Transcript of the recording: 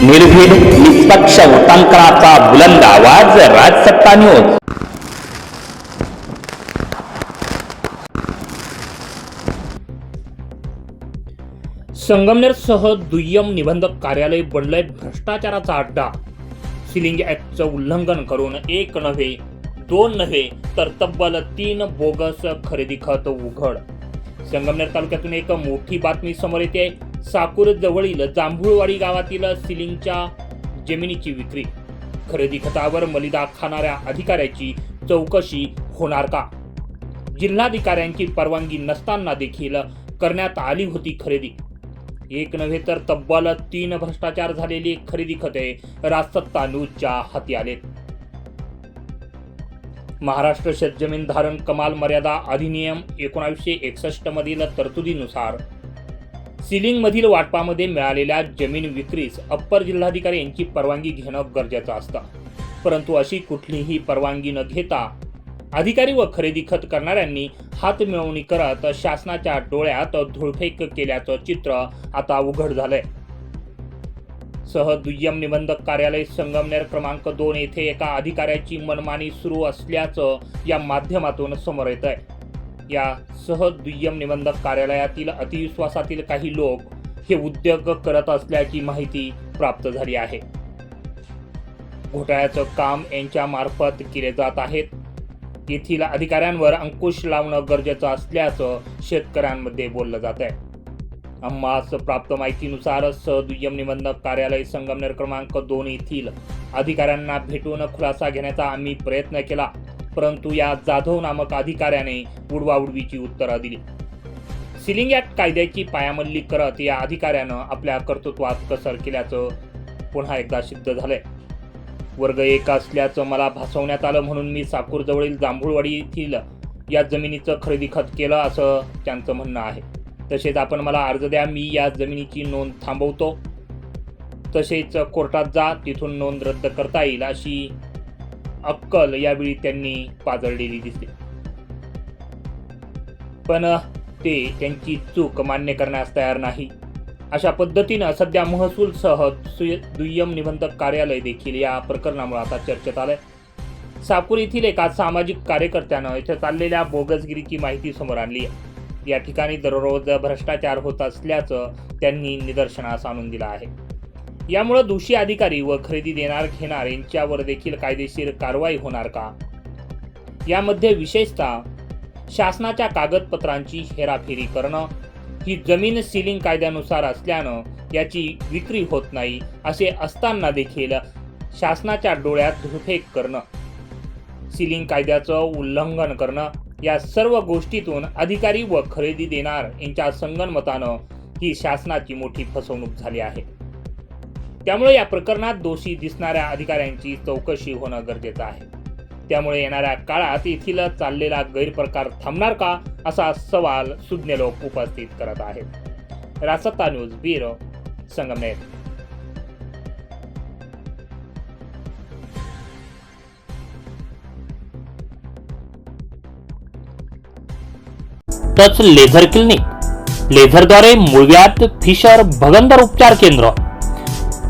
निर्भीड निष्पक्ष उटांकनाचा बुलंद आवाज राजसत्ता न्यूज संगमनेरसह दुय्यम निबंधक कार्यालय बनलंय भ्रष्टाचाराचा अड्डा. सिलिंग ऍक्टचं उल्लंघन करून एक नव्हे दोन नव्हे तर तब्बल तीन बोगस खरेदी खत उघड. संगमनेर तालुक्यातून एक मोठी बातमी समोर येते. साकूरजवळील जांभूळवाडी गावातील सिलिंगच्या जमिनीची विक्री. खरेदी खतावर मलिदा खाणाऱ्या अधिकाऱ्याची चौकशी होणार का? जिल्हाधिकाऱ्यांची परवानगी नसताना देखील करण्यात आली होती खरेदी. एक नव्हे तर तब्बल तीन भ्रष्टाचार झालेली खरेदी खते राजसत्ता न्यूजच्या हाती आलेत. महाराष्ट्र शेतजमीन धारण कमाल मर्यादा अधिनियम एकोणावीसशे एकसष्ट मधील तरतुदीनुसार सिलिंगमधील वाटपामध्ये मिळालेल्या जमीन विक्रीस अप्पर जिल्हाधिकारी यांची परवानगी घेणं गरजेचं असतं. परंतु अशी कुठलीही परवानगी न घेता अधिकारी व खरेदी खत करणाऱ्यांनी हात मिळवणी करत शासनाच्या डोळ्यात धुळफेक केल्याचं चित्र आता उघड झालंय. सह दुय्यम निबंधक कार्यालय संगमनेर क्रमांक दोन येथे एका अधिकाऱ्याची मनमानी सुरू असल्याचं या माध्यमातून समोर येत आहे या सहदुय्यम निबंधक कार्यालयातील अतिविश्वासातील काही लोक हे उद्योग करत असल्याची माहिती प्राप्त झाली आहे. घोटाळ्याचं काम यांच्या मार्फत केले जात आहेत. येथील अधिकाऱ्यांवर अंकुश लावणं गरजेचं असल्याचं शेतकऱ्यांमध्ये बोललं जात आहे. आम्हास प्राप्त माहितीनुसार सहदुय्यम निबंधक कार्यालय संगमनेर क्रमांक दोन येथील अधिकाऱ्यांना भेटून खुलासा घेण्याचा आम्ही प्रयत्न केला. परंतु या जाधव नामक अधिकाऱ्याने उडवाउडवीची उत्तरं दिली. सिलिंग ॲक्ट कायद्याची पायामल्ली करत या अधिकाऱ्यानं आपल्या कर्तृत्वात कसर केल्याचं पुन्हा एकदा सिद्ध झालंय. वर्ग एक असल्याचं मला भासवण्यात आलं म्हणून मी साकूरजवळील जांभूळवाडी येथील या जमिनीचं खरेदी खत केलं असं त्यांचं म्हणणं आहे. तसेच आपण मला अर्ज द्या मी या जमिनीची नोंद थांबवतो. तसेच कोर्टात जा तिथून नोंद रद्द करता येईल अशी अक्कल यावेळी त्यांनी पाजळलेली दिसते. पण ते त्यांची चूक मान्य करण्यास तयार नाही. अशा पद्धतीनं सध्या महसूल सह सुय- दुय्यम निबंधक कार्यालय देखील या प्रकरणामुळे आता चर्चेत आलंय. साकूर येथील एका सामाजिक कार्यकर्त्यानं इथे चाललेल्या बोगसगिरीची माहिती समोर आणली आहे. या ठिकाणी दररोज भ्रष्टाचार होत असल्याचं त्यांनी निदर्शनास आणून दिलं आहे. यामुळे दोषी अधिकारी व खरेदी देणार घेणार यांच्यावर देखील कायदेशीर कारवाई होणार का? यामध्ये विशेषतः शासनाच्या कागदपत्रांची हेराफेरी करणं ही जमीन सीलिंग कायद्यानुसार असल्यानं याची विक्री होत नाही असे असताना देखील शासनाच्या डोळ्यात धुळफेक करणं सीलिंग कायद्याचं उल्लंघन करणं या सर्व गोष्टीतून अधिकारी व खरेदी देणार यांच्या संगणमतानं ही शासनाची मोठी फसवणूक झाली आहे. त्यामुळे या प्रकरणात दोषी दिसणाऱ्या अधिकाऱ्यांची चौकशी होणं गरजेचं आहे. त्यामुळे येणाऱ्या काळात येथील चाललेला गैरप्रकार थांबणार का असा सवाल सुज्ञ लोक उपस्थित करत आहेत. Rasatta news bureau Sangamner. Laser clinic. लेझरद्वारे मुळव्यात फिशर भगंदर उपचार केंद्र.